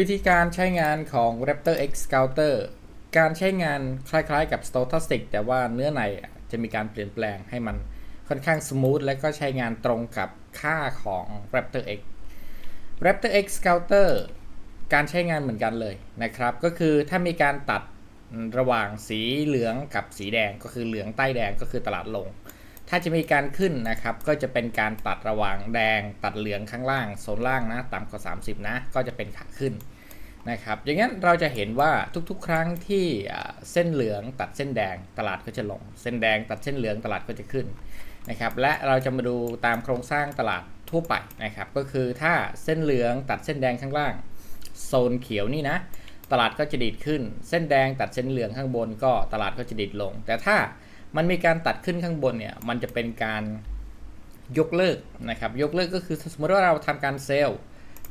วิธีการใช้งานของ Raptor X Scouter การใช้งานคล้ายๆกับ Stochastic แต่ว่าเนื้อในจะมีการเปลี่ยนแปลงให้มันค่อนข้างสมูทและก็ใช้งานตรงกับค่าของ Raptor X Raptor X Scouter การใช้งานเหมือนกันเลยนะครับ ก็คือถ้ามีการตัดระหว่างสีเหลืองกับสีแดงก็คือเหลืองใต้แดงก็คือตลาดลง ถ้าจะมีการขึ้นนะครับ ก็จะเป็นการตัดระหว่างแดงตัดเหลืองข้างล่างโซนล่างนะต่ำกว่า 30 นะ ก็จะเป็นขาขึ้นนะครับอย่างนั้นเราจะเห็นว่าทุกๆ ครั้งที่เส้นเหลืองตัดเส้นแดงตลาดก็จะลง เส้นแดงตัดเส้นเหลืองตลาดก็จะขึ้นนะครับและเราจะมาดูตามโครงสร้างตลาดทั่วไปนะครับก็คือถ้าเส้นเหลืองตัดเส้นแดงข้างล่าง โซนเขียวนี่นะตลาดก็จะดีดขึ้น เส้นแดงตัดเส้นเหลืองข้างบนก็ตลาดก็จะดีดลง แต่ถ้า มันมีการตัดขึ้นข้างบนเนี่ย มันจะเป็นการยกเลิกนะครับ ยกเลิกก็คือสมมติว่าเราทำการเซลล์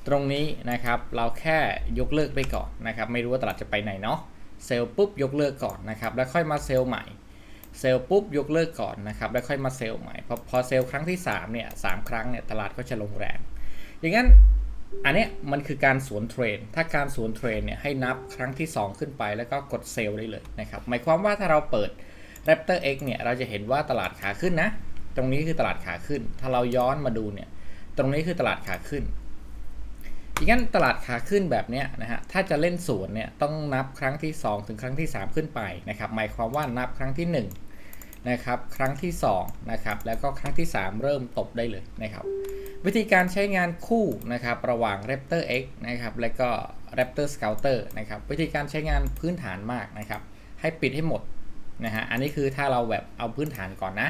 ตรงนี้นะครับ เราแค่ยกเลิกไปก่อนนะครับ ไม่รู้ว่าตลาดจะไปไหนเนาะ เซลล์ปุ๊บยกเลิกก่อนนะครับ แล้วค่อยมาเซลล์ใหม่ เซลล์ปุ๊บยกเลิกก่อนนะครับ แล้วค่อยมาเซลล์ใหม่ พอพอเซลล์ครั้งที่3เนี่ยสครั้งเนี่ยตลาดก็จะลงแรง อย่างนั้นอันนี้มันคือการสวนเทรน ถ้าการสวนเทรนเนี่ยให้นับครั้งที่ 2 ขึ้นไปแล้วก็กดเซลล์ได้เลยนะครับ หมายความว่าถ้าเราเปิด Raptor X เนี่ยเราจะเห็นว่าตลาดขาขึ้นนะ ตรงนี้คือตลาดขาขึ้น ถ้าเราย้อนมาดูเนี่ย ตรงนี้คือตลาดขาขึ้นอีกงั้นตลาดขาขึ้นแบบนี้นะฮะ ถ้าจะเล่นสวนเนี่ยต้องนับครั้งที่ 2 ถึงครั้งที่ 3 ขึ้นไปนะครับ หมายความว่านับครั้งที่ 1 นะครับ ครั้งที่ 2 นะครับ แล้วก็ครั้งที่ 3 เริ่มตบได้เลยนะครับ วิธีการใช้งานคู่นะครับระหว่าง Raptor X นะครับ และก็ Raptor Scouter นะครับ วิธีการใช้งานพื้นฐานมากนะครับ ให้ปิดให้หมด นะฮะ อันนี้คือถ้าเราแบบเอาพื้นฐานก่อนนะ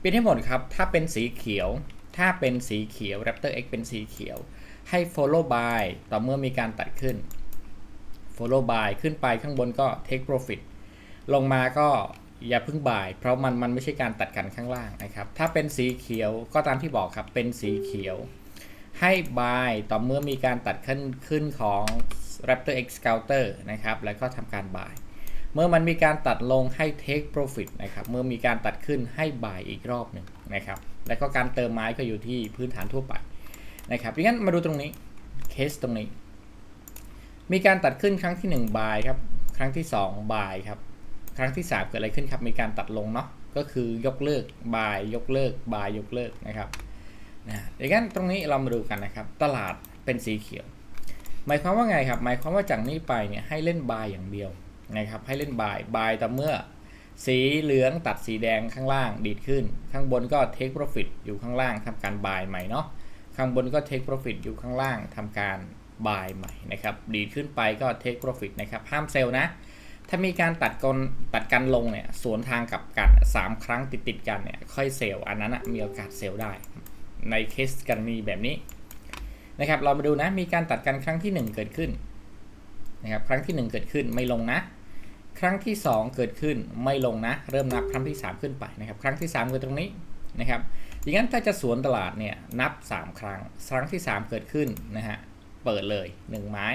ปิดให้หมดครับ ถ้าเป็นสีเขียว ถ้าเป็นสีเขียว Raptor X เป็นสีเขียว ให้ follow by ต่อเมื่อมีการตัดขึ้น follow by ขึ้นไปข้างบนก็ take profit ลงมาก็อย่าพึ่งบ่าย เพราะมันมันไม่ใช่การตัดกันข้างล่างนะครับ ถ้าเป็นสีเขียวก็ตามที่บอกครับ เป็นสีเขียว ให้ buy ต่อเมื่อมีการตัดขึ้นขึ้นของ Raptor X Scouter นะครับ แล้วก็ทำการ buy เมื่อมันมีการตัดลงให้ take profit นะครับ เมื่อมีการตัดขึ้นให้ buy อีกรอบหนึ่งนะครับ แล้วก็การเติมไม้ก็อยู่ที่พื้นฐานทั่วไปนะครับดังนั้นมาดูตรงนี้ เคสตรงนี้ มีการตัดขึ้นครั้งที่1บายครับ ครั้งที่2บายครับ ครั้งที่ 3 เกิดอะไรขึ้นครับ มีการตัดลงเนาะ ก็คือยกเลิกบายยกเลิกบายยกเลิกนะครับนะดังนั้นตรงนี้เรามาดูกันนะครับ ตลาดเป็นสีเขียว หมายความว่าไงครับ หมายความว่าจากนี้ไปเนี่ยให้เล่นบายอย่างเดียว นะครับให้เล่นบายบายแต่เมื่อ สีเหลืองตัดสีแดงข้างล่างดีดขึ้น ข้างบนก็ take profit อยู่ข้างล่างทำการบายใหม่เนาะข้างบนก็ take profit อยู่ข้างล่างทำการ buy ใหม่นะครับดีดขึ้นไปก็ take profit นะครับห้ามเซลล์นะถ้ามีการตัดกันตัดกันลงเนี่ยสวนทางกับกัน 3 ครั้งติดติดกันเนี่ยค่อยเซลล์อันนั้นมีโอกาสเซลล์ได้ในเคสกรณีแบบนี้นะครับเรามาดูนะมีการตัดกันครั้งที่ 1 เกิดขึ้นนะครับครั้งที่ 1 เกิดขึ้นไม่ลงนะ ครั้งที่ 2 เกิดขึ้นไม่ลงนะ เริ่มนับครั้งที่ 3 ขึ้นไปนะครับ ครั้งที่ 3 เกิดตรงนี้นะครับอย่างนั้นถ้าจะสวนตลาดเนี่ยนับ 3 ครั้ง ครั้งที่ 3 เกิดขึ้นนะฮะเปิดเลย 1 ไม้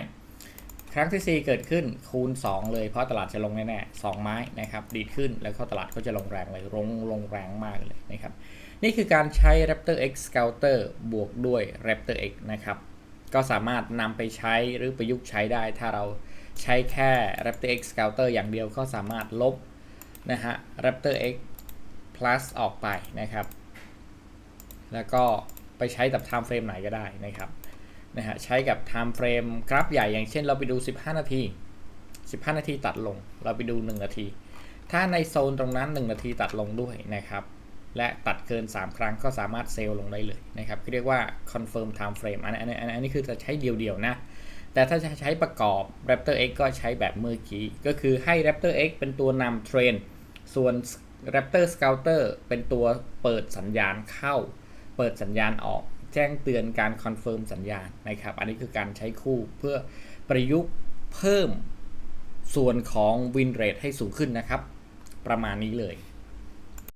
ครั้งที่ 4 เกิดขึ้นคูณ 2 เลยเพราะตลาดจะลงแน่ๆ2ไม้นะครับดีดขึ้นแล้วก็ตลาดก็จะลงแรงเลยลงลงแรงมากเลยนะครับนี่คือการใช้ Raptor X Scouter บวกด้วย Raptor X นะครับก็สามารถนำไปใช้หรือประยุกต์ใช้ได้ถ้าเรา ใช้แค่ Raptor X Scouter อย่างเดียวก็สามารถลบนะฮะ Raptor X plus ออกไปนะครับ แล้วก็ไปใช้กับ time frame ไหนก็ได้นะครับนะฮะใช้กับ time frame กราฟใหญ่อย่างเช่นเราไปดู 15 นาที 15 นาทีตัดลง เราไปดู 1 นาที ถ้าในโซนตรงนั้น 1 นาทีตัดลงด้วยนะครับ และตัดเกิน 3 ครั้งก็สามารถเซลลงได้เลยนะครับเรียกว่า confirm time frame อันนี้อันนี้คือจะใช้เดียวๆนะ แต่ถ้าจะใช้ประกอบ Raptor X ก็ใช้แบบเมื่อกี้ ก็คือให้ Raptor X เป็นตัวนำเทรน ส่วน Raptor Scouter เป็นตัวเปิดสัญญาณเข้า เปิดสัญญาณออก แจ้งเตือนการคอนเฟิร์มสัญญาณนะครับ อันนี้คือการใช้คู่เพื่อประยุกต์เพิ่มส่วนของวินเรทให้สูงขึ้นนะครับ ประมาณนี้เลย